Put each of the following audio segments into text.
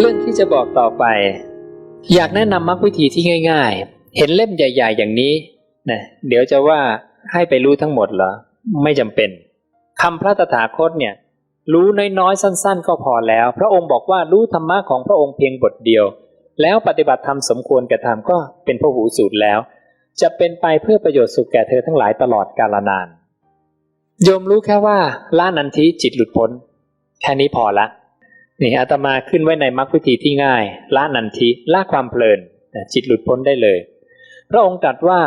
เรื่องที่จะบอกต่อไป อยากแนะนำมรรควิธีที่ง่าย ๆ เห็นเล่มใหญ่ ๆ อย่างนี้นะเดี๋ยวจะว่าให้ไปรู้ทั้งหมดเหรอ ไม่จำเป็นคำพระตถาคตเนี่ย รู้น้อยๆ สั้น ๆ ก็พอแล้ว พระองค์บอกว่ารู้ธรรมะของพระองค์เพียงบทเดียว แล้วปฏิบัติธรรมสมควรแก่ธรรมก็เป็นพระหูสูตรแล้ว จะเป็นไปเพื่อประโยชน์สุขแก่เธอทั้งหลายตลอดกาลนานโยมรู้แค่ว่าละนันทิจิตหลุดพ้น แค่นี้พอละ นี่อาตมาขึ้นไว้ในมรรควิธีที่ง่ายละนันทิละความเพลินจิตหลุดพ้นได้เลย พระองค์ตรัสว่า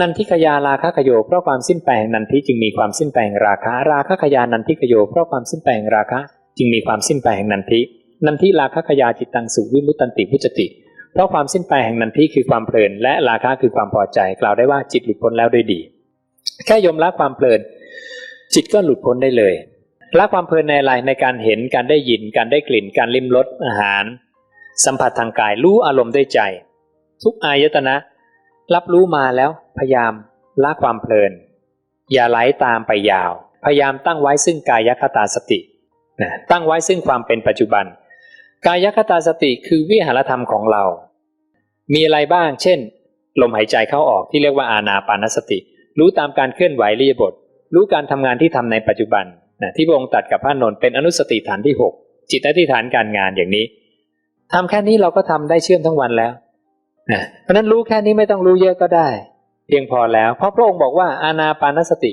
นันทิขยาราคะขโยเพราะความสิ้นแปลงนันทิจึงมีความสิ้นแปลงราคะ ราคะขยานันทิขโยเพราะความสิ้นแปลงราคะ จึงมีความสิ้นแปลงนันทินันทิราคะขยาจิตตังสุวิมุตตันติพุจติ เพราะความสิ้นแปลงแห่งนันทิคือความเพลิน และราคะคือความพอใจ กล่าวได้ว่าจิตหลุดพ้นแล้วด้วยดี แค่ยมละความเพลิน จิตก็หลุดพ้นได้เลย ละความเพลินในอะไรในการเห็นการได้ยินการได้กลิ่นการลิ้มรสอาหาร สัมผัสทางกายรู้อารมณ์ด้วยใจ ทุกอายตนะ รับรู้มาแล้วพยายามละความเพลิน อย่าไหลตามไปยาว พยายามตั้งไว้ซึ่งกายคตาสตินะตั้งไว้ซึ่งความเป็นปัจจุบัน กายคตาสติคือวิหารธรรมของเรา มีอะไรบ้าง เช่น ลมหายใจเข้าออกที่เรียกว่าอานาปานสติ รู้ตามการเคลื่อนไหวรียบท รู้การทำงานที่ทำในปัจจุบัน นะที่พระองค์ตัดกับพระนนท์เป็นอนุสติฐานที่ 6 จิตอธิษฐานการงานอย่างนี้ทำแค่นี้เราก็ทำได้เชื่อมทั้งวันแล้วนะเพราะนั้นรู้แค่นี้ไม่ต้องรู้เยอะก็ได้ เพียงพอแล้ว เพราะพระองค์บอกว่าอานาปานสติ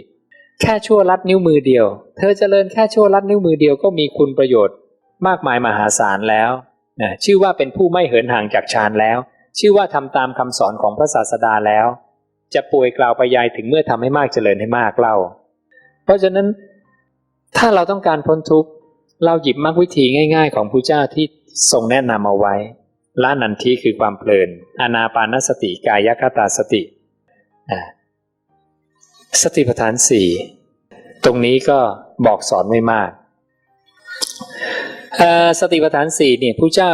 แค่ชั่วลัดนิ้วมือเดียว เธอเจริญแค่ชั่วลัดนิ้วมือเดียวก็มีคุณประโยชน์ มากมายมหาศาลแล้วนะชื่อว่าเป็นผู้ไม่เหินห่างจากฌานแล้ว ชื่อว่าทำตามคำสอนของพระศาสดาแล้ว จะป่วยกล่าวไปยายถึงเมื่อทำให้มากเจริญให้มากเล่า เพราะฉะนั้น ถ้าเราต้องการพ้นทุกข์เราหยิบมรรควิธีง่าย ๆ ของพระเจ้าที่ทรงแนะนำเอาไว้ละนันทีคือความเพลิน อานาปานสติกายคตาสติ สติปัฏฐานสี่ตรงนี้ก็บอกสอนไม่มาก สติปัฏฐานสี่เนี่ยพระเจ้า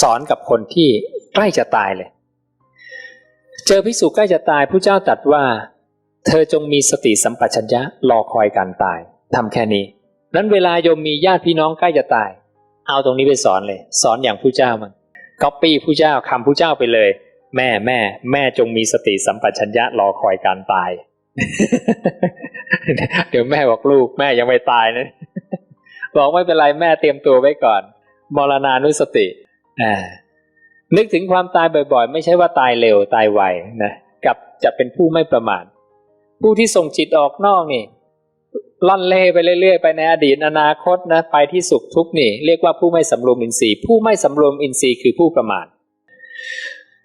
สอนกับคนที่ใกล้จะตายเลย เจอพิสุใกล้จะตายพระเจ้าตรัสว่า เธอจงมีสติสัมปชัญญะรอคอยการตาย ทำแค่นี้ นั้นเวลาโยมมีญาติพี่น้องใกล้จะตาย เอาตรงนี้ไปสอนเลย สอนอย่างผู้เจ้ามันก๊อปปี้ผู้เจ้าคำผู้เจ้าไปเลย แม่แม่ แม่จงมีสติสัมปชัญญะรอคอยการตาย เดี๋ยวแม่บอกลูก แม่ยังไม่ตายนะบอกไม่เป็นไรแม่เตรียมตัวไว้ก่อน มรณานุสติอ่านึกถึงความตายบ่อย ๆ ไม่ใช่ว่าตายเร็วตายไวนะกับจะเป็นผู้ไม่ประมาทผู้ที่ส่งจิตออกนอกนี่ ล่อนเล่ไปเรื่อยๆ ไปในอดีตอนาคตนะไปที่สุขทุกข์นี่ เรียกว่าผู้ไม่สำรวมอินทรีย์ ผู้ไม่สำรวมอินทรีย์คือผู้ประมาท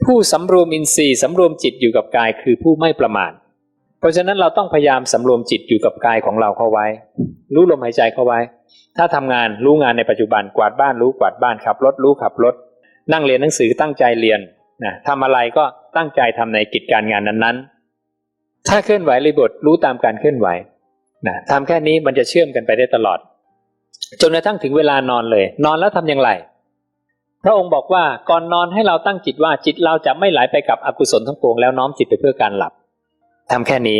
ผู้สำรวมอินทรีย์สำรวมจิตอยู่กับกายคือผู้ไม่ประมาทเพราะฉะนั้นเราต้องพยายามสำรวมจิตอยู่กับกายของเราเข้าไว้ รู้ลมหายใจเข้าไว้ ถ้าทำงานรู้งานในปัจจุบันกวาดบ้านรู้กวาดบ้านขับรถรู้ขับรถ นั่งเรียนหนังสือตั้งใจเรียนนะทำอะไรก็ตั้งใจทำในกิจการงานนั้นๆ ถ้าเคลื่อนไหวรีบทรู้ตามการเคลื่อนไหว นะทำแค่นี้มันจะเชื่อมกันไปได้ตลอด จนกระทั่งถึงเวลานอนเลย นอนแล้วทำอย่างไร พระองค์บอกว่าก่อนนอนให้เราตั้งจิตว่าจิตเราจะไม่ไหลไปกับอกุศลทั้งปวงแล้วน้อมจิตไปเพื่อการหลับทำแค่นี้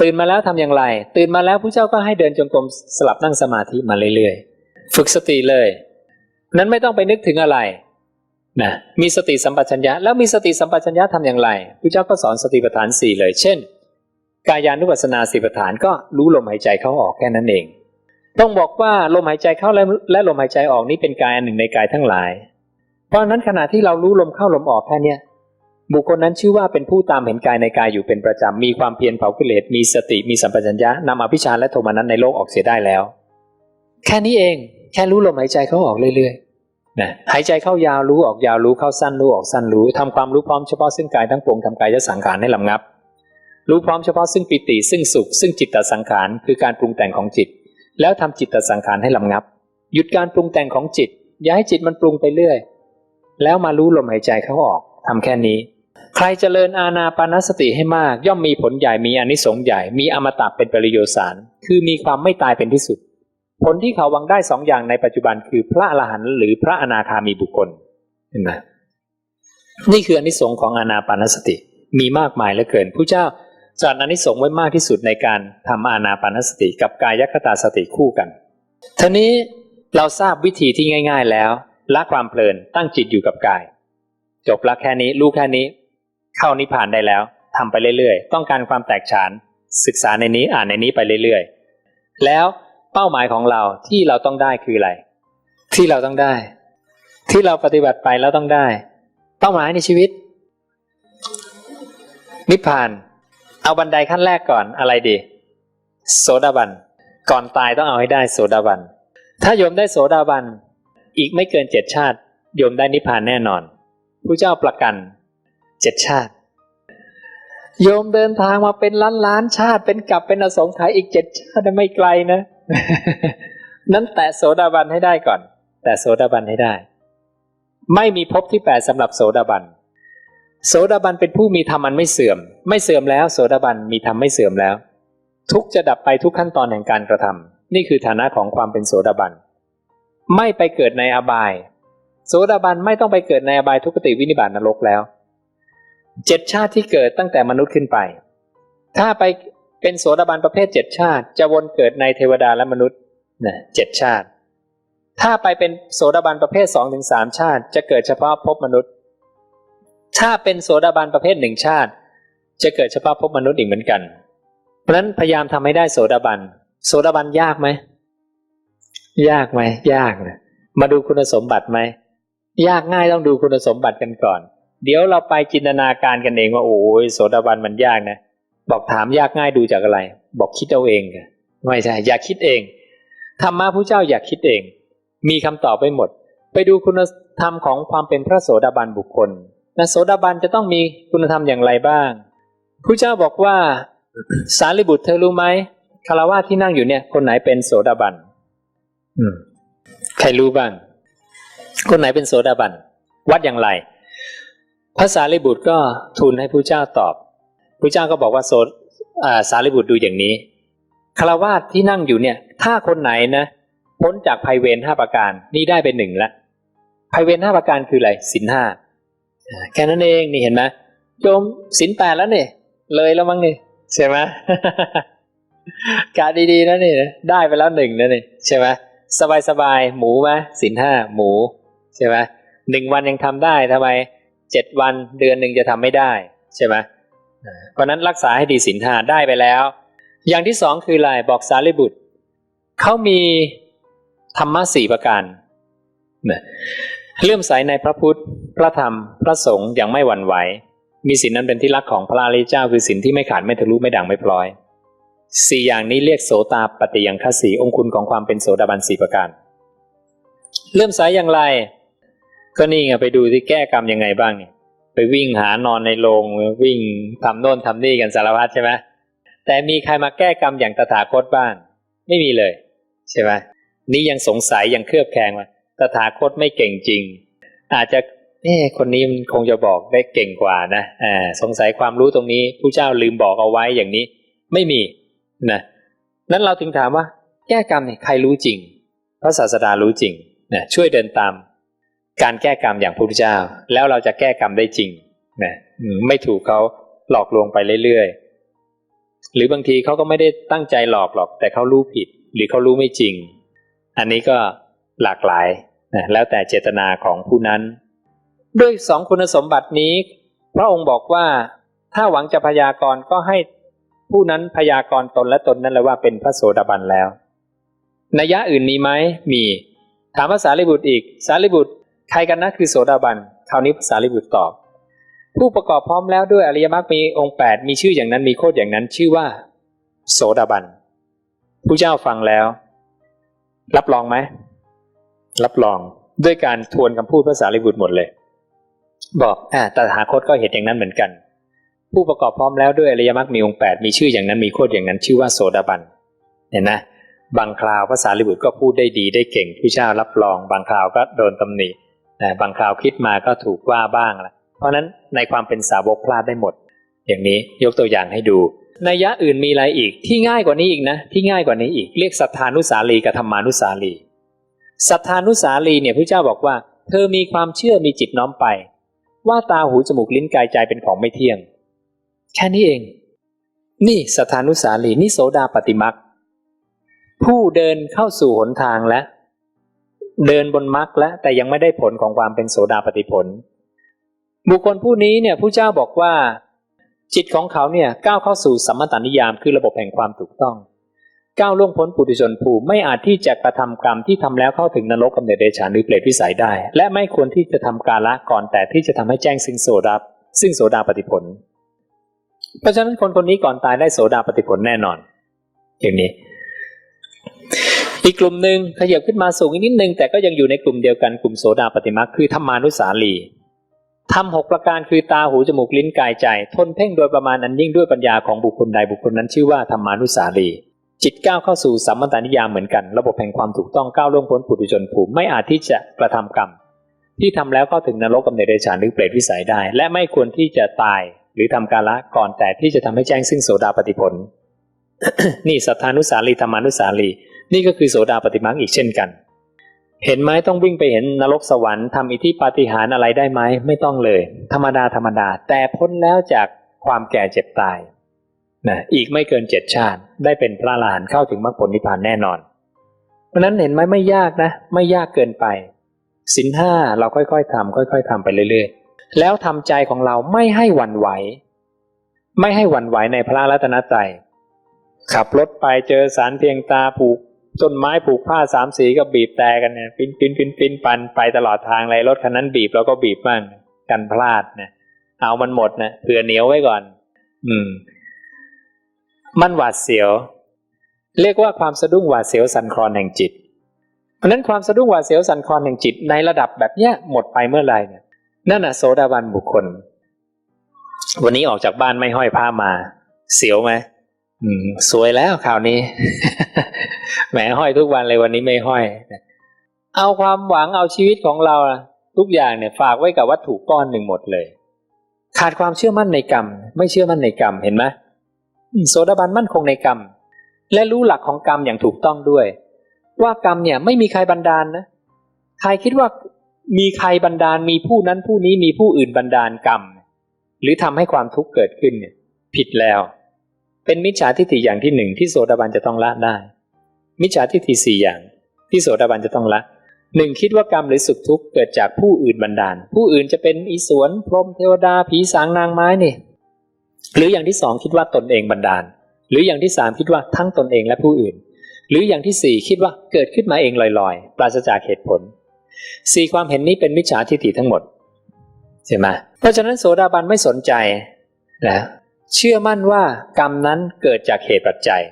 ตื่นมาแล้วทำอย่างไร ตื่นมาแล้วพระเจ้าก็ให้เดินจงกรมสลับนั่งสมาธิมาเรื่อยๆ ฝึกสติเลย นั้นไม่ต้องไปนึกถึงอะไรนะมีสติสัมปชัญญะแล้วมีสติสัมปชัญญะทำอย่างไรพระเจ้าก็สอนสติปัฏฐานสี่เลย เช่น กายานุปัสสนาสติปัฏฐานก็รู้ลมหายใจเข้าออกแค่นั้นเอง ต้องบอกว่าลมหายใจเข้าและและลมหายใจออกนี้เป็นกายอันหนึ่งในกายทั้งหลาย เพราะนั้นขณะที่เรารู้ลมเข้าลมออกแค่นี้บุคคลนั้นชื่อว่าเป็นผู้ตามเห็นกายในกายอยู่เป็นประจำ มีความเพียรเผากิเลส มีสติ มีสัมปชัญญะนำอภิชาและโทมานั้นในโลกออกเสียได้แล้ว แค่นี้เอง แค่รู้ลมหายใจเข้าออกเรื่อยๆนะหายใจเข้ายาวรู้ออกยาวรู้เข้าสั้นรู้ออกสั้นรู้ทำความรู้พร้อมเฉพาะซึ่งกายทั้งปวงทำกายและสังขารให้ลำงับ รู้พร้อมเฉพาะซึ่งปิติซึ่งสุข ซึ่งจิตตสังขารคือการปรุงแต่งของจิต แล้วทำจิตตสังขารให้ลำงับ หยุดการปรุงแต่งของจิต อย่าให้จิตมันปรุงไปเรื่อย แล้วมารู้ลมหายใจเข้าออกทำแค่นี้ ใครเจริญอาณาปานสติให้มาก ย่อมมีผลใหญ่มีอนิสงส์ใหญ่ มีอมตะเป็นปริโยสาร คือมีความไม่ตายเป็นที่สุด ผลที่เขาวังได้สองอย่างในปัจจุบันคือพระอรหันต์หรือพระอนาคามีบุคคลเห็นไหมนี่คืออนิสงส์ของอานาปานสติ มีมากมายเหลือเกินผู้เจ้า จัดอนิสงส์ไว้มากที่สุดในการทำอานาปานสติกับกายคตาสติคู่กันทีนี้เราทราบวิธีที่ง่าย ๆแล้วละความเพลินตั้งจิตอยู่กับกาย จบละแค่นี้รู้แค่นี้ เข้านิพพานได้แล้วทำไปเรื่อยๆ ต้องการความแตกฉาน ศึกษาในนี้อ่านในนี้ไปเรื่อยๆ แล้วเป้าหมายของเราที่เราต้องได้คืออะไร ที่เราต้องได้ ที่เราปฏิบัติไปแล้วต้องได้ เป้าหมายในชีวิต นิพพาน เอาบันไดขั้นแรกก่อนอะไรดี โสดาบัน ก่อนตายต้องเอาให้ได้โสดาบัน ถ้าโยมได้โสดาบัน อีกไม่เกินเจ็ดชาติ โยมได้นิพพานแน่นอนผู้เจ้าประกันเจ็ดชาติ โยมเดินทางมาเป็นล้านล้านชาติ เป็นกลับเป็นอสงไขยอีกเจ็ดชาติไม่ไกลนะ นั้นแต่โสดาบันให้ได้ก่อน แต่โสดาบันให้ได้ ไม่มีภพที่แปดสำหรับโสดาบัน โสดาบันเป็นผู้มีธรรมอันไม่เสื่อม ไม่เสื่อมแล้ว โสดาบันมีธรรมไม่เสื่อมแล้ว ทุกจะดับไปทุกขั้นตอนแห่งการกระทำนี่คือฐานะของความเป็นโสดาบัน ไม่ไปเกิดในอบาย โสดาบันไม่ต้องไปเกิดในอบายทุกติวินิบาตนรกแล้วเจ็ดชาติที่เกิดตั้งแต่มนุษย์ขึ้นไป ถ้าไปเป็นโสดาบันประเภทเจ็ดชาติ จะวนเกิดในเทวดาและมนุษย์นะเจ็ดชาติ ถ้าไปเป็นโสดาบันประเภทสองถึงสามชาติ จะเกิดเฉพาะภพมนุษย์ ถ้าเป็นโสดาบันประเภทหนึ่งชาติ จะเกิดเฉพาะภพมนุษย์อีกเหมือนกัน เพราะฉะนั้นพยายามทำให้ได้โสดาบันโสดาบันยากไหมยากไหมยากนะมาดูคุณสมบัติไหมยากง่ายต้องดูคุณสมบัติกันก่อน เดี๋ยวเราไปจินตนาการกันเองว่าโอ้ยโสดาบันมันยากนะบอกถามยากง่ายดูจากอะไร บอกคิดเอาเองค่ะไม่ใช่ อย่าคิดเองธรรมะผู้เจ้าอย่าคิดเอง มีคำตอบไปหมด ไปดูคุณธรรมของความเป็นพระโสดาบันบุคคล นะโสดาบันจะต้องมีคุณธรรมอย่างไรบ้างผู้เจ้าบอกว่า สารีบุตรเธอรู้ไหมคารวะที่นั่งอยู่เนี่ย คนไหนเป็นโสดาบันอืมใครรู้บ้าง คนไหนเป็นโสดาบัน วัดอย่างไรพระสารีบุตรก็ทูลให้ผู้เจ้าตอบผู้เจ้าก็บอกว่าโสดอ่าสารีบุตรดูอย่างนี้คารวะที่นั่งอยู่เนี่ย ถ้าคนไหนนะพ้นจากภัยเวรห้าประการ นี่ได้เป็นหนึ่งละภัยเวรห้าประการคืออะไรสินห้าอ่า แค่นั้นเองนี่เห็นไหมโยมสินแปดแล้วเนี่ยเลยแล้วมั้งนี่ใช่ไหมกะดีๆนะนี่ได้ไปแล้วหนึ่งนะนี่ใช่ไหมสบายๆหมูไหมสินห้าหมูใช่ไหมหนึ่งวันยังทำได้ทำไมเจ็ดวันเดือนหนึ่งจะทำไม่ได้ใช่ไหมเพราะนั้นรักษาให้ดีสินห้าได้ไปแล้ว อย่างที่สองคืออะไรบอกสารีบุตรเขามีธรรมะสี่ประการ เลื่อมใสในพระพุทธ พระธรรม พระสงฆ์อย่างไม่หวั่นไหว มีสินนั้นเป็นที่รักของพระอริยเจ้าคือสินที่ไม่ขาดไม่ทะลุไม่ด่างไม่พลอยสี่อย่างนี้เรียกโสตาปฏิยังคสีองคุณของความเป็นโสดาบันสี่ประการเลื่อมใสอย่างไร ก็นี่ไงไปดูที่แก้กรรมยังไงบ้างเนี่ยไปวิ่งหานอนในโรงวิ่งทำโน่นทำนี่กันสารพัดใช่ไหมแต่มีใครมาแก้กรรมอย่างตถาคตบ้าง ไม่มีเลย ใช่ไหมนี่ยังสงสัยยังเครือบแคลงว่า ตถาคตไม่เก่งจริง อาจจะเอ๊ะคนนี้มันคงจะบอกได้เก่งกว่านะอ่าสงสัยความรู้ตรงนี้ผู้เจ้าลืมบอกเอาไว้อย่างนี้ ไม่มีนะนั้นเราถึงถามว่า แก้กรรมเนี่ยใครรู้จริง พระศาสดารู้จริงนะช่วยเดินตาม การแก้กรรมอย่างพระพุทธเจ้า แล้วเราจะแก้กรรมได้จริงนะไม่ถูกเขาหลอกลวงไปเรื่อยๆ หรือบางทีเขาก็ไม่ได้ตั้งใจหลอกหรอก แต่เขารู้ผิด หรือเขารู้ไม่จริง อันนี้ก็หลากหลาย นะแล้วแต่เจตนาของผู้นั้น ด้วยสองคุณสมบัตินี้ พระองค์บอกว่าถ้าหวังจะพยากรณ์ก็ให้ผู้นั้นพยากรณ์ตนและตนนั่นแหละว่าเป็นพระโสดาบันแล้วนัยยะอื่นมีไหมมี ถามภาษาลิบุตรอีก สารีบุตรใครกันนะคือโสดาบันคราวนี้ภาษาลิบุตรตอบ ผู้ประกอบพร้อมแล้วด้วยอริยมรรคมีองค์แปดมีชื่ออย่างนั้นมีโคดอย่างนั้นชื่อว่า โสดาบันผู้เจ้าฟังแล้ว รับรองไหม รับรองด้วยการทวนคำพูดภาษาลิบุตรหมดเลย บอกอ่าตถาคตก็เห็นอย่างนั้นเหมือนกัน ผู้ประกอบพร้อมแล้วด้วยอริยมรรคมีองค์แปดมีชื่ออย่างนั้นมีโคดอย่างนั้นชื่อว่าโสดาบันเห็นนะบางคราวภาษาลิบุตรก็พูดได้ดีได้เก่งผู้เจ้ารับรอง บางคราวก็โดนตำหนินะบางคราวคิดมาก็ถูกว่าบ้างละเพราะฉะนั้นในความเป็นสาวกพลาดได้หมด อย่างนี้ยกตัวอย่างให้ดูนัยยะอื่นมีอะไรอีกที่ง่ายกว่านี้อีกนะ ที่ง่ายกว่านี้อีกเรียกสัทธานุสาลีกับธรรมานุสาลี สัทธานุสาลีเนี่ยพระเจ้าบอกว่า เธอมีความเชื่อมีจิตน้อมไป ว่าตาหูจมูกลิ้นกายใจเป็นของไม่เที่ยง แค่นี้เอง นี่สัทธานุสาลีนี่โสดาปฏิมักผู้เดินเข้าสู่หนทางและเดินบนมรรคแล้วแต่ยังไม่ได้ผลของความเป็นโสดาปฏิผล บุคคลผู้นี้เนี่ยผู้เจ้าบอกว่า จิตของเขาเนี่ยก้าวเข้าสู่สัมมตานิยามคือระบบแห่งความถูกต้อง ก้าวล่วงพ้นปุถุชนภูมิไม่อาจที่จะกระทำกรรมที่ทำแล้วเข้าถึงนรกกำเนิดเดชานหรือเปรตวิสัยได้ และไม่ควรที่จะทำกาละก่อนแต่ที่จะทำให้แจ้งซึ่งโสดาซึ่งโสดาปฏิผล เพราะฉะนั้นคนคนนี้ก่อนตายได้โสดาปฏิผลแน่นอน อย่างนี้ อีกกลุ่มหนึ่งขยับขึ้นมาสูงอีกนิดนึงแต่ก็ยังอยู่ในกลุ่มเดียวกันกลุ่มโสดาปฏิมาคือธรรมานุสาลีทำหกประการคือตาหูจมูกลิ้นกายใจ ทนเพ่งโดยประมาณอันยิ่งด้วยปัญญาของบุคคลใดบุคคลนั้นชื่อว่าธรรมานุสาลี จิตก้าวเข้าสู่สัมมตานิยามเหมือนกัน ระบบแห่งความถูกต้องก้าวล่วงพ้นปุถุชนภูมิไม่อาจที่จะกระทำกรรม ที่ทำแล้วเข้าถึงนรกกำเนิดเดชานหรือเปรตวิสัยได้ และไม่ควรที่จะตายหรือทำกาละก่อนแต่ที่จะทำให้แจ้งซึ่งโสดาปฏิผล นี่สัทธานุสาลีธรรมานุสาลี นี่ก็คือโสดาปฏิมักอีกเช่นกัน เห็นไหมต้องวิ่งไปเห็นนรกสวรรค์ทำอิทธิปาฏิหาริย์อะไรได้ไหมไม่ต้องเลย ธรรมดาธรรมดา แต่พ้นแล้วจากความแก่เจ็บตาย นะอีกไม่เกินเจ็ดชาติได้เป็นพระอรหันเข้าถึงมรรคผลนิพพานแน่นอน เพราะนั้นเห็นไหมไม่ยากนะ ไม่ยากเกินไปสินห้าเราค่อยๆทำค่อย ๆทำไปเรื่อยๆ แล้วทำใจของเราไม่ให้หวั่นไหว ไม่ให้หวั่นไหวในพระรัตนตรัยขับรถไปเจอสารเพียงตาผูกต้นไม้ผูกผ้าสามสีก็บีบแต่กันเนี่ยปิ้นปิ้นปิ้นปิ้นปันไปตลอดทางเลยรถคันนั้นบีบเราก็บีบบ้างกันพลาดนะเอามันหมดนะเผื่อเหนียวไว้ก่อน อืม มันหวาดเสียว เรียกว่าความสะดุ้งหวาดเสียวสันคลอนแห่งจิต เพราะนั้นความสะดุ้งหวาดเสียวสันคลอนแห่งจิตในระดับแบบเนี้ยหมดไปเมื่อไหร่เนี่ยนั่นน่ะโสดาบันบุคคล วันนี้ออกจากบ้านไม่ห้อยผ้ามา เสียวไหมอืม สวยแล้วข่าวนี้ แหมห้อยทุกวันเลยวันนี้ไม่ห้อย เอาความหวังเอาชีวิตของเราทุกอย่างเนี่ยฝากไว้กับวัตถุก้อนหนึ่งหมดเลย ขาดความเชื่อมั่นในกรรม ไม่เชื่อมั่นในกรรมเห็นไหม โสดาบันมั่นคงในกรรม และรู้หลักของกรรมอย่างถูกต้องด้วย ว่ากรรมเนี่ยไม่มีใครบันดาลนะ ใครคิดว่ามีใครบันดาลมีผู้นั้นผู้นี้มีผู้อื่นบันดาลกรรม หรือทำให้ความทุกข์เกิดขึ้นเนี่ยผิดแล้ว เป็นมิจฉาทิฏฐิอย่างที่หนึ่งที่โสดาบันจะต้องละได้ มิจฉาทิฏฐิสี่อย่าง ที่โสดาบันจะต้องละหนึ่งคิดว่ากรรมหรือสุขทุกข์เกิดจากผู้อื่นบันดาล ผู้อื่นจะเป็นอีสวนพรหมเทวดาผีสางนางไม้นี่ หรืออย่างที่สองคิดว่าตนเองบันดาล หรืออย่างที่สามคิดว่าทั้งตนเองและผู้อื่น หรืออย่างที่สี่คิดว่าเกิดขึ้นมาเองลอยๆ ปราศจากเหตุผลสี่ความเห็นนี้เป็นมิจฉาทิฏฐิทั้งหมดใช่ไหมเพราะฉะนั้นโสดาบันไม่สนใจนะเชื่อมั่นว่ากรรมนั้นเกิดจากเหตุปัจจัย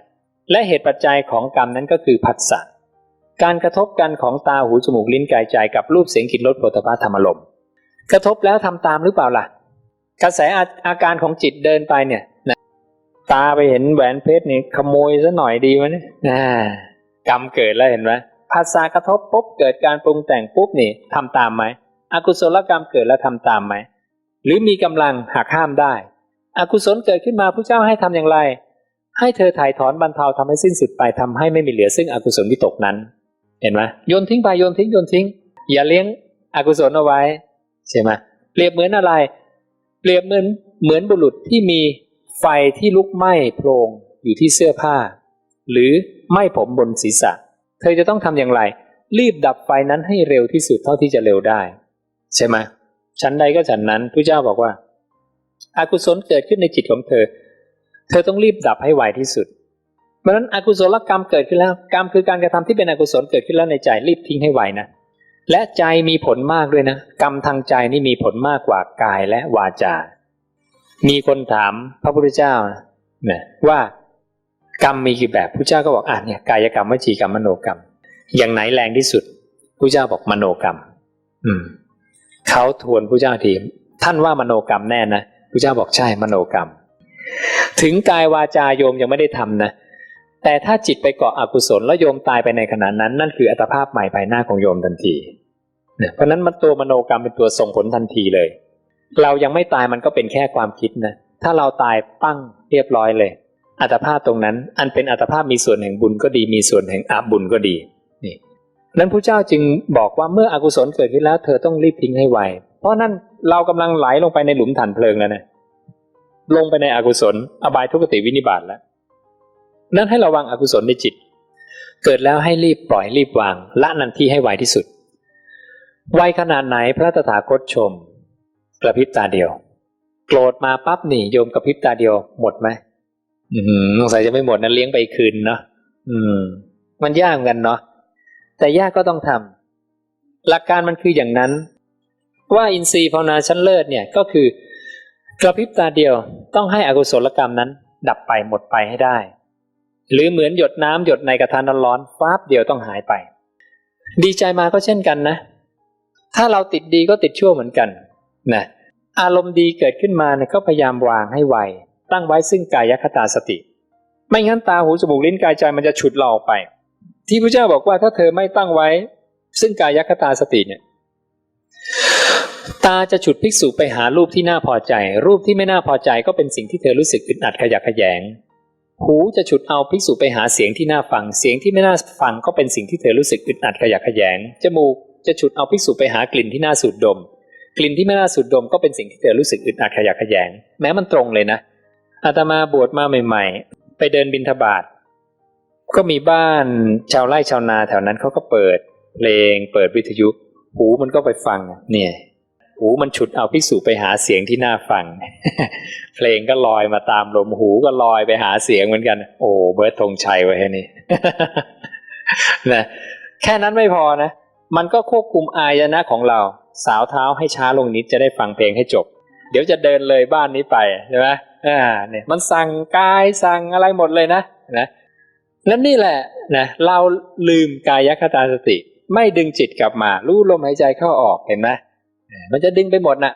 และเหตุปัจจัยของกรรมนั้นก็คือผัสสะการกระทบกันของตาหูจมูกลิ้นกายใจกับรูปเสียงกลิ่นรสโผฏฐัพพะธรรมลมกระทบแล้วทำตามหรือเปล่าล่ะ กระแสอาอาการของจิตเดินไปเนี่ยนะตาไปเห็นแหวนเพชรนี่ขโมยซะหน่อยดีไหมเนี่ยกรรมเกิดแล้วเห็นไหมภาษากระทบปุ๊บเกิดการปรุงแต่งปุ๊บนี่ทำตามไหมอกุศลกรรมเกิดแล้วทำตามไหมหรือมีกำลังหักห้ามได้อกุศลเกิดขึ้นมาพระเจ้าให้ทำอย่างไร ให้เธอถ่ายถอนบรรเทาทำให้สิ้นสุดไปทำให้ไม่มีเหลือซึ่งอกุศลวิตกนั้น เห็นไหมโยนทิ้งไปโยนทิ้งโยนทิ้ง อย่าเลี้ยงอกุศลเอาไว้ใช่ไหมเปรียบเหมือนอะไร เปรียบเหมือนเหมือนบุรุษที่มีไฟที่ลุกไหม้โพลงอยู่ที่เสื้อผ้า หรือไหม้ผมบนศีรษะ เธอจะต้องทำอย่างไร รีบดับไฟนั้นให้เร็วที่สุดเท่าที่จะเร็วได้ ใช่ไหมฉันใดก็ฉันนั้นพระเจ้าบอกว่าอากุศลเกิดขึ้นในจิตของเธอ เธอต้องรีบดับให้ไวที่สุด เพราะฉะนั้นอกุศลกรรมเกิดขึ้นแล้ว กรรมคือการกระทำที่เป็นอกุศลเกิดขึ้นแล้วในใจรีบทิ้งให้ไวนะ และใจมีผลมากด้วยนะ กรรมทางใจนี่มีผลมากกว่ากายและวาจา มีคนถามพระพุทธเจ้านะว่ากรรมมีกี่แบบพระเจ้าก็บอกอ่าเนี่ยกายกรรมวจีกรรมมโนกรรม อย่างไหนแรงที่สุดพระเจ้าบอกมโนกรรม อืมเขาทวนพระเจ้าทีท่านว่ามโนกรรมแน่นะพระเจ้าบอกใช่มโนกรรม ถึงกายวาจาโยมยังไม่ได้ทำนะแต่ถ้าจิตไปเกาะอกุศลแล้วโยมตายไปในขณะนั้น นั่นคืออัตภาพใหม่ภายหน้าของโยมทันที เนี่ยเพราะนั้นมันตัวมโนกรรมเป็นตัวส่งผลทันทีเลย เรายังไม่ตายมันก็เป็นแค่ความคิดนะถ้าเราตายปั้งเรียบร้อยเลย อัตภาพตรงนั้น อันเป็นอัตภาพมีส่วนแห่งบุญก็ดี มีส่วนแห่งอาบุญก็ดีนี่นั้นพระเจ้าจึงบอกว่าเมื่ออกุศลเกิดขึ้นแล้ว เธอต้องรีบทิ้งให้ไวเพราะนั่นเรากำลังไหลลงไปในหลุมฐานเพลิงแล้วนะลงไปในอกุศล อบายทุกติวินิบาตแล้วนั่นให้ระวังอกุศลในจิต เกิดแล้วให้รีบปล่อยรีบวาง ละนันที่ให้ไวที่สุด วัยขนาดไหนพระตถาคตชม กระพริบตาเดียว โกรธมาปั๊บหนีโยมกระพริบตาเดียวหมดไหมอืมสงสัยจะไม่หมดนะเลี้ยงไปคืนเนาะอืม มันยากกันเนาะแต่ยากก็ต้องทำหลักการมันคืออย่างนั้น ว่าอินทรีย์ภาวนาชั้นเลิศเนี่ยก็คือกระพริบตาเดียวต้องให้อกุศลกรรมนั้น ดับไปหมดไปให้ได้ หรือเหมือนหยดน้ำหยดในกระทะร้อนฟ้าบเดียวต้องหายไป ดีใจมาก็เช่นกันนะ ถ้าเราติดดีก็ติดชั่วเหมือนกันนะอารมณ์ดีเกิดขึ้นมาเนี่ยก็พยายามวางให้ไวตั้งไว้ซึ่งกายคตาสติ ไม่งั้นตาหูจมูกลิ้นกายใจมันจะฉุดเราออกไป ที่พระเจ้าบอกว่าถ้าเธอไม่ตั้งไว้ ซึ่งกายคตาสติเนี่ยตาจะฉุดภิกษุไปหารูปที่น่าพอใจ รูปที่ไม่น่าพอใจก็เป็นสิ่งที่เธอรู้สึกอึดอัดขยักขยง หูจะฉุดเอาภิกษุไปหาเสียงที่น่าฟัง เสียงที่ไม่น่าฟังก็เป็นสิ่งที่เธอรู้สึกอึดอัดขยักขยง จมูก จะฉุดเอาภิกษุไปหากลิ่นที่น่าสูดดม กลิ่นที่ไม่น่าสูดดมก็เป็นสิ่งที่เธอรู้สึกอึดอัดขยักขยง แม้มันตรงเลยนะอาตมาบวชมาใหม่ ๆ ไปเดินบินทบาทก็มีบ้านชาวไร่ชาวนาแถวนั้นเขาก็เปิดเพลง เปิดวิทยุ หูมันก็ไปฟัง เนี่ยหูมันฉุดเอาภิกษุไปหาเสียงที่น่าฟัง เพลงก็ลอยมาตามลมหูก็ลอยไปหาเสียงเหมือนกัน โอ้เบิร์ตธงชัยไว้นี่นะแค่นั้นไม่พอนะ มันก็ควบคุมอายนะของเรา สาวเท้าให้ช้าลงนิดจะได้ฟังเพลงให้จบ เดี๋ยวจะเดินเลยบ้านนี้ไปใช่ไหมอ่าเนี่ยมันสั่งกายสั่งอะไรหมดเลยนะนะแล้วนี่แหละนะเราลืมกายคตาสติ ไม่ดึงจิตกลับมา รู้ลมหายใจเข้าออกเห็นไหมมันจะดึงไปหมดน่ะ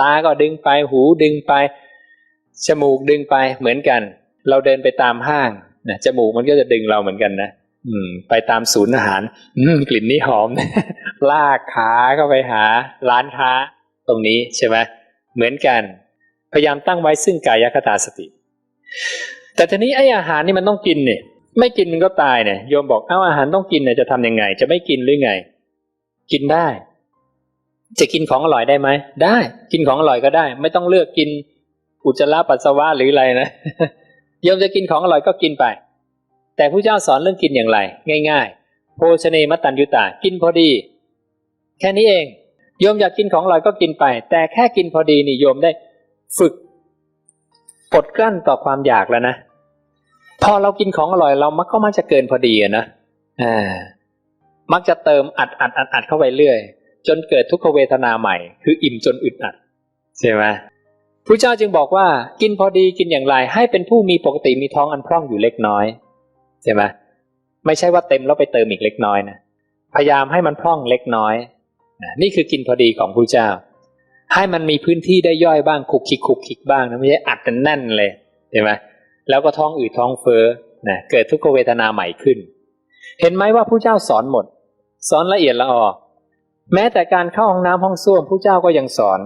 ตาก็ดึงไปหูดึงไป จมูกดึงไปเหมือนกัน เราเดินไปตามห้างนะจมูกมันก็จะดึงเราเหมือนกันนะ อืม ไปตามศูนย์อาหาร อืม กลิ่นนี้หอม ลากขาเข้าไปหา ร้านค้า ตรงนี้ใช่ไหมเหมือนกัน พยายามตั้งไว้ซึ่งกายคตาสติ แต่ทีนี้ไอ้อาหารนี่มันต้องกินเนี่ย ไม่กินมันก็ตายเนี่ยโยมบอกเอ้าอาหารต้องกินเนี่ยจะทำยังไง จะไม่กินหรือไง กินได้ จะกินของอร่อยได้ไหมได้ กินของอร่อยก็ได้ ไม่ต้องเลือกกินอุจจาระปัสสาวะหรืออะไรนะโยมจะกินของอร่อยก็กินไป แต่ผู้เจ้าสอนเรื่องกินอย่างไร ง่าย ๆ โภชเนมตันยุตากินพอดี แค่นี้เองโยมอยากกินของอร่อยก็กินไป แต่แค่กินพอดีนี่โยมได้ฝึกอดกลั้นต่อความอยากแล้วนะ พอเรากินของอร่อยเรามักก็มักจะเกินพอดีนะอ่ามักจะเติมอัดอัดอัดอัดเข้าไปเรื่อย จนเกิดทุกขเวทนาใหม่ คืออิ่มจนอึดอัดใช่ไหมพระเจ้าจึงบอกว่า กินพอดีกินอย่างไร ให้เป็นผู้มีปกติมีท้องอันพร่องอยู่เล็กน้อย ใช่ไหมไม่ใช่ว่าเต็มแล้วไปเติมอีกเล็กน้อยนะพยายามให้มันพร่องเล็กน้อยนะนี่คือกินพอดีของพระเจ้า ให้มันมีพื้นที่ได้ย่อยบ้างคุกคิกคุกคิกบ้างนะไม่ใช่อัดกันแน่นเลยใช่ไหมแล้วก็ท้องอืดท้องเฟ้อนะเกิดทุกขเวทนาใหม่ขึ้น เห็นไหมว่าผู้เจ้าสอนหมด สอนละเอียดละออแม้แต่การเข้าห้องน้ำห้องส้วมผู้เจ้าก็ยังสอน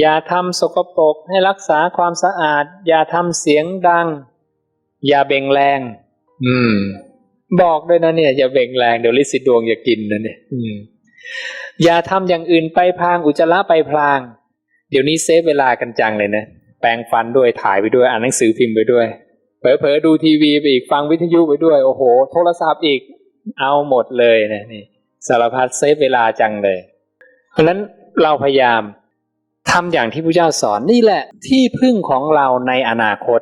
อย่าทำสกปรกให้รักษาความสะอาด อย่าทำเสียงดัง อย่าเบ่งแรง อืม บอกด้วยนะเนี่ย อย่าเบ่งแรงเดี๋ยวลิสิดวงอย่ากินนะเนี่ย อืม อย่าทำอย่างอื่นไปพลางอุจจาระไปพลาง เดี๋ยวนี้เซฟเวลากันจังเลยนะแปรงฟันด้วยถ่ายไปด้วยอ่านหนังสือพิมพ์ไปด้วยเผลอๆดูทีวีไปอีกฟังวิทยุไปด้วย โอ้โห โทรศัพท์อีกเอาหมดเลยนะนี่สารพัดเซฟเวลาจังเลย เพราะฉะนั้นเราพยายามทำอย่างที่พระเจ้าสอนนี่แหละที่พึ่งของเราในอนาคต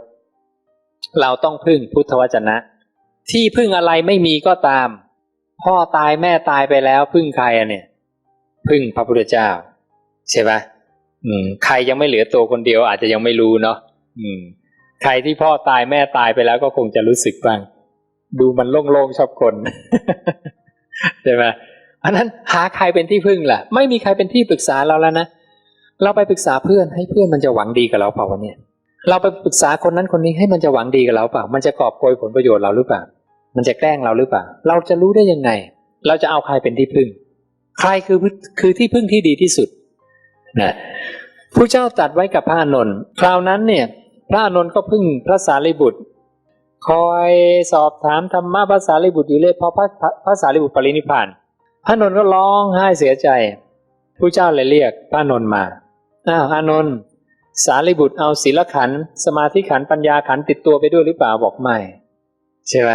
เราต้องพึ่งพุทธวจนะ ที่พึ่งอะไรไม่มีก็ตาม พ่อตายแม่ตายไปแล้วพึ่งใครอะเนี่ย พึ่งพระพุทธเจ้า ใช่ปะอืม ใครยังไม่เหลือตัวคนเดียวอาจจะยังไม่รู้เนาะอืม ใครที่พ่อตายแม่ตายไปแล้วก็คงจะรู้สึกบ้าง ดูมันโล่งๆชอบคนใช่ไหมอันนั้นหาใครเป็นที่พึ่งล่ะ ไม่มีใครเป็นที่ปรึกษาเราแล้วนะเราไปปรึกษาเพื่อนให้เพื่อนมันจะหวังดีกับเราเปล่าวะเนี่ย เราไปปรึกษาคนนั้นคนนี้ให้มันจะหวังดีกับเราเปล่า มันจะกอบโกยผลประโยชน์เราหรือเปล่า มันจะแกล้งเราหรือเปล่า เราจะรู้ได้ยังไง เราจะเอาใครเป็นที่พึ่ง ใครคือคือที่พึ่งที่ดีที่สุดนะผู้เจ้าตัดไว้กับพระอานนท์คราวนั้นเนี่ย พระอานนท์ก็พึ่งพระสารีบุตร คอยสอบถามธรรมะพระสารีบุตรอยู่เลยพอพระพระสารีบุตรปรินิพาน พระนนท์ก็ร้องไห้เสียใจผู้เจ้าเลยเรียกพระนนท์มาอ้าวอานนท์ สารีบุตรเอาศีลขันสมาธิขันปัญญาขันติดตัวไปด้วยหรือเปล่าบอกไม่ ใช่ไหม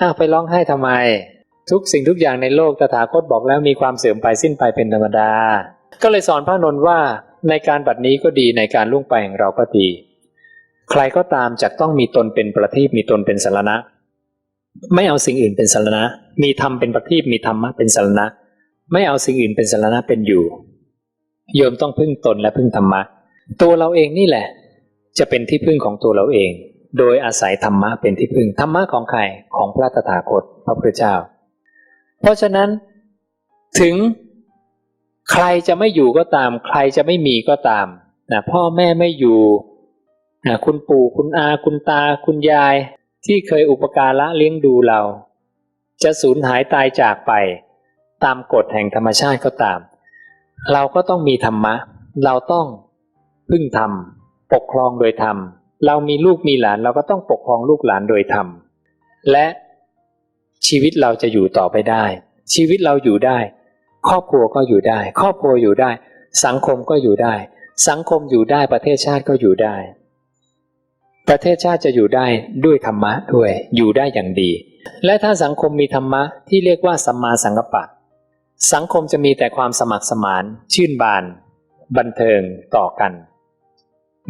อ้าวไปร้องไห้ทำไม ทุกสิ่งทุกอย่างในโลกตถาคตบอกแล้วมีความเสื่อมไปสิ้นไปเป็นธรรมดา ก็เลยสอนพระนนท์ว่าในการบัดนี้ก็ดีในการล่วงไปของเราก็ดี ใครก็ตามจะต้องมีตนเป็นประทีปมีตนเป็นสารณะ ไม่เอาสิ่งอื่นเป็นสารณะ มีธรรมเป็นประทีปมีธรรมะเป็นสารณะ ไม่เอาสิ่งอื่นเป็นสารณะเป็นอยู่ โยมต้องพึ่งตนและพึ่งธรรมะ ตัวเราเองนี่แหละ จะเป็นที่พึ่งของตัวเราเอง โดยอาศัยธรรมะเป็นที่พึ่ง ธรรมะของใครของพระตถาคตพระพุทธเจ้า เพราะฉะนั้นถึงใครจะไม่อยู่ก็ตาม ใครจะไม่มีก็ตามนะพ่อแม่ไม่อยู่นะคุณปู่คุณอาคุณตาคุณยาย ที่เคยอุปการะเลี้ยงดูเรา จะสูญหายตายจากไป ตามกฎแห่งธรรมชาติก็ตาม เราก็ต้องมีธรรมะ เราต้อง พึ่งธรรม ปกครองโดยธรรม เรามีลูกมีหลานเราก็ต้องปกครองลูกหลานโดยธรรม และชีวิตเราจะอยู่ต่อไปได้ ชีวิตเราอยู่ได้ ครอบครัวก็อยู่ได้ ครอบครัวอยู่ได้ สังคมก็อยู่ได้ สังคมอยู่ได้ประเทศชาติก็อยู่ได้ ประเทศชาติจะอยู่ได้ด้วยธรรมะด้วย อยู่ได้อย่างดี และถ้าสังคมมีธรรมะที่เรียกว่าสัมมาสังกัปปะ สังคมจะมีแต่ความสมัครสมาน ชื่นบาน บันเทิงต่อกัน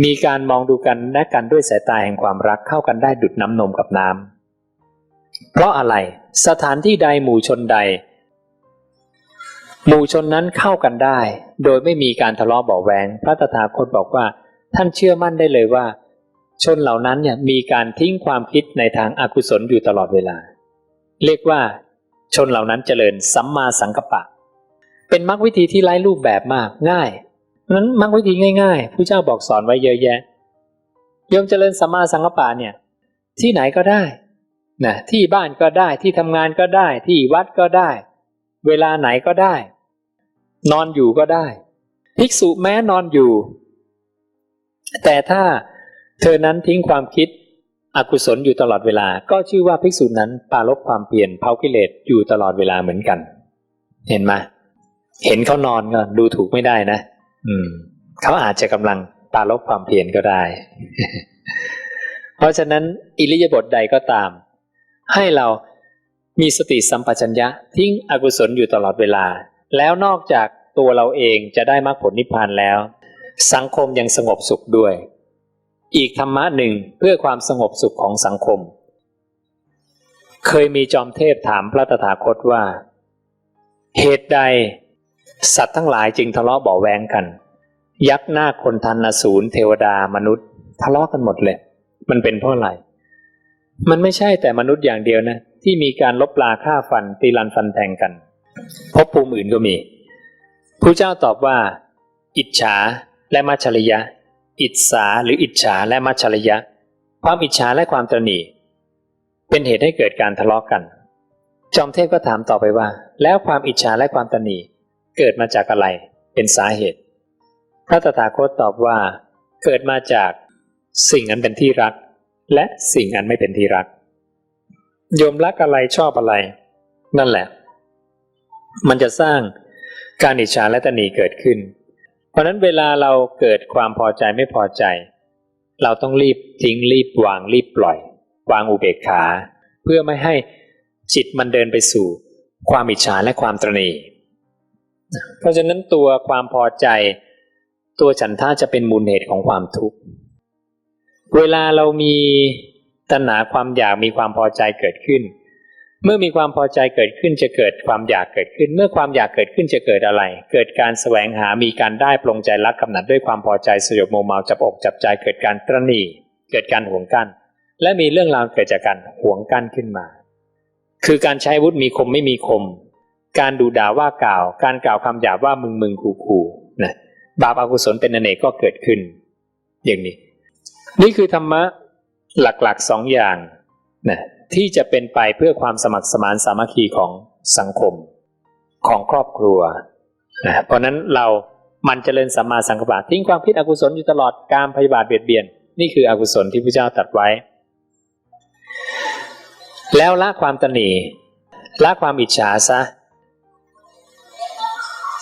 มีการมองดูกันและกันด้วยสายตาแห่งความรักเข้ากันได้ดุดน้ำนมกับน้ำเพราะอะไรสถานที่ใดหมู่ชนใด หมู่ชนนั้นเข้ากันได้ โดยไม่มีการทะเลาะเบาแวงพระตถาคตบอกว่า ท่านเชื่อมั่นได้เลยว่า ชนเหล่านั้นเนี่ยมีการทิ้งความคิดในทางอากุศลอยู่ตลอดเวลา เรียกว่า ชนเหล่านั้นเจริญสัมมาสังกัปปะ เป็นมรรควิธีที่ไร้รูปแบบมากง่าย นั้นมรรควิธีง่ายๆผู้เจ้าบอกสอนไว้เยอะแยะโยมเจริญสัมมาสังกัปปะเนี่ย ที่ไหนก็ได้นะที่บ้านก็ได้ที่ทำงานก็ได้ ที่วัดก็ได้ เวลาไหนก็ได้ นอนอยู่ก็ได้ ภิกษุแม้นอนอยู่ แต่ถ้าเธอนั้นทิ้งความคิดอกุศลอยู่ตลอดเวลา ก็ชื่อว่าภิกษุนั้นปาลบความเปลี่ยนเผากิเลสอยู่ตลอดเวลาเหมือนกัน เห็นไหมเห็นเขานอนก็ดูถูกไม่ได้นะ อืมเขาอาจจะกำลังปาลบความเพียรก็ได้ เพราะฉะนั้นอิริยาบถใดก็ตาม ให้เรามีสติสัมปชัญญะทิ้งอกุศลอยู่ตลอดเวลา แล้วนอกจากตัวเราเองจะได้มรรคผลนิพพานแล้ว สังคมยังสงบสุขด้วย อีกธรรมะหนึ่งเพื่อความสงบสุขของสังคม เคยมีจอมเทพถามพระตถาคตว่า เหตุใด สัตว์ทั้งหลายจึงทะเลาะเบาแวงกัน ยักษ์หน้าคนทันอสูรเทวดามนุษย์ ทะเลาะกันหมดเลย มันเป็นเพราะอะไร มันไม่ใช่แต่มนุษย์อย่างเดียวนะ ที่มีการลบลาฆ่าฟันตีลันฟันแทงกันภพภูมิอื่นก็มีพระเจ้าตอบว่า อิจฉาและมัจฉริยะ อิจฉาหรืออิจฉาและมัจฉริยะ ความอิจฉาและความตระหนี่เป็นเหตุให้เกิดการทะเลาะกัน จอมเทพก็ถามต่อไปว่า แล้วความอิจฉาและความตระหนี่ เกิดมาจากอะไร เป็นสาเหตุ พระตถาคตตอบว่า เกิดมาจากสิ่งอันเป็นที่รัก และสิ่งอันไม่เป็นที่รัก โยมรักอะไรชอบอะไร นั่นแหละ มันจะสร้างการอิจฉาและตนีเกิดขึ้น เพราะนั้นเวลาเราเกิดความพอใจไม่พอใจ เราต้องรีบทิ้งรีบวางรีบปล่อย วางอุเบกขา เพื่อไม่ให้จิตมันเดินไปสู่ ความอิจฉาและความตรณี เพราะฉะนั้นตัวความพอใจ ตัวฉันท่าจะเป็นมูลเหตุของความทุกข์ เวลาเรามีตัณหาความอยากมีความพอใจเกิดขึ้น เมื่อมีความพอใจเกิดขึ้นจะเกิดความอยากเกิดขึ้น เมื่อความอยากเกิดขึ้นจะเกิดอะไร เกิดการแสวงหามีการได้ปรงใจรักกำหนัดด้วยความพอใจสยบโมเมาจับอกจับใจเกิดการตรณีเกิดการห่วงกั้นและมีเรื่องราวเกิดจากการห่วงกั้นขึ้นมา คือการใช้วุธมีคมไม่มีคม การดูด่าว่ากล่าว การกล่าวคำหยาบว่ามึงมึงขู่ขู่นะบาปอกุศลเป็นอเนกก็เกิดขึ้น อย่างนี้ นี่คือธรรมะหลักๆสองอย่างนะที่จะเป็นไปเพื่อความสมัครสมานสามัคคีของสังคมของครอบครัวนะเพราะนั้นเรามันเจริญสัมมาสังกัปปะทิ้งความคิดอกุศลอยู่ตลอดการพยาบาทเบียดเบียน นี่คืออกุศลที่พระเจ้าตรัสไว้ แล้วละความตนีละความอิจฉาซะ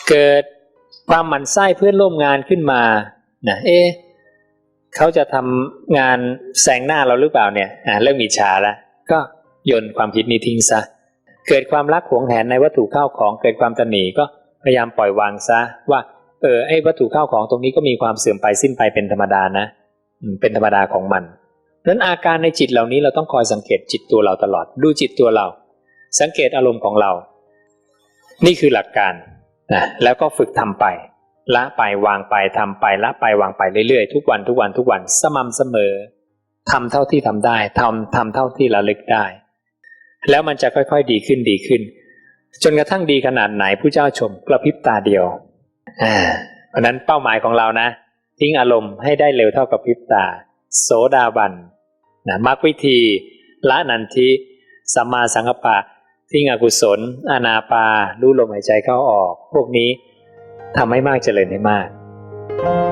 เกิดความหมั่นไส้เพื่อนร่วมงานขึ้นมานะเอ๊ะเขาจะทำงานแซงหน้าเราหรือเปล่าเนี่ยอ่าเริ่มอิจฉาแล้วก็โยนความคิดนี้ทิ้งซะเกิดความรักหวงแหนในวัตถุข้าวของเกิดความตนีก็พยายามปล่อยวางซะว่าเออไอ้วัตถุข้าวของตรงนี้ก็มีความเสื่อมไปสิ้นไปเป็นธรรมดานะเป็นธรรมดาของมันนั้นอาการในจิตเหล่านี้เราต้องคอยสังเกตจิตตัวเราตลอด ดูจิตตัวเรา สังเกตอารมณ์ของเรา นี่คือหลักการ นะแล้วก็ฝึกทำไป ละไปวางไปทำไปละไปวางไปเรื่อยๆ ทุกวันทุกวันทุกวันสม่ำเสมอทำเท่าที่ทำได้ทำทำเท่าที่ระลึกได้ แล้วมันจะค่อยๆดีขึ้นดีขึ้น จนกระทั่งดีขนาดไหนผู้เจ้าชมกระพริบตาเดียวอ่าเพราะนั้นเป้าหมายของเรานะ ทิ้งอารมณ์ให้ได้เร็วเท่ากับพริบตา โสดาบันนะมรรควิธีละนันทิสัมมาสังกัปปะ ทิ้งอกุศล อานาปารู้ลมหายใจเข้าออก พวกนี้ทำให้มากเจริญให้มาก「